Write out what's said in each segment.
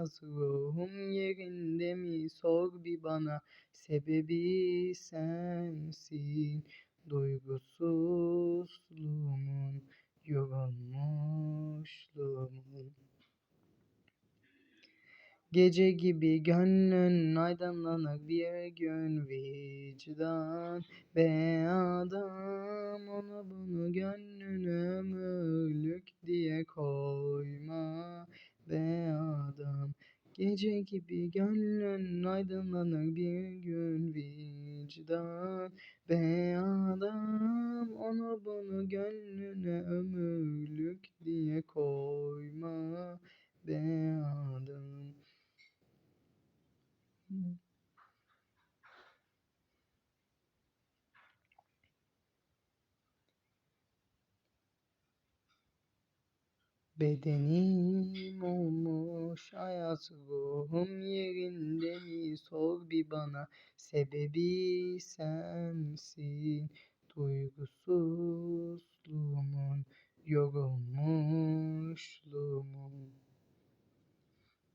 ayaz ruhum yerinde mi? Sor bir bana. Sebebi sensin. Duygusuzluğumun yorulmuşluğumun. Gece gibi gönlün aydınlanır bir gün vicdan. Be adam onu bunu gönlüne Gece gibi gönlün aydınlanır bir gün vicdan Be adam. Onu bunu gönlüne ömürlük diye koyma Be adam Bedenim olmuş ayaz ruhum yerinde mi? Sor bir bana. Sebebi sensin. Duygusuzluğumun yorulmuşluğumun.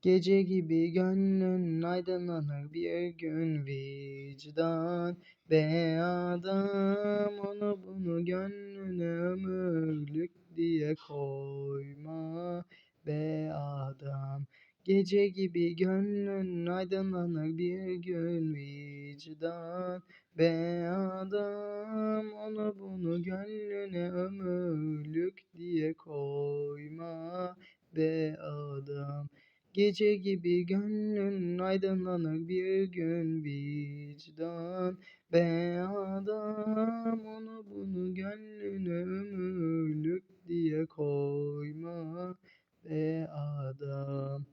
Gece gibi gönlün aydınlanır bir gün vicdan Be adam. Onu bunu gönlüne ömürlük diye koyma Be adam. Gece gibi gönlün aydınlanır bir gün vicdan Be adam. Onu bunu gönlüne ömürlük diye koyma Be adam. Gece gibi gönlün aydınlanır bir gün vicdan Be adam they are the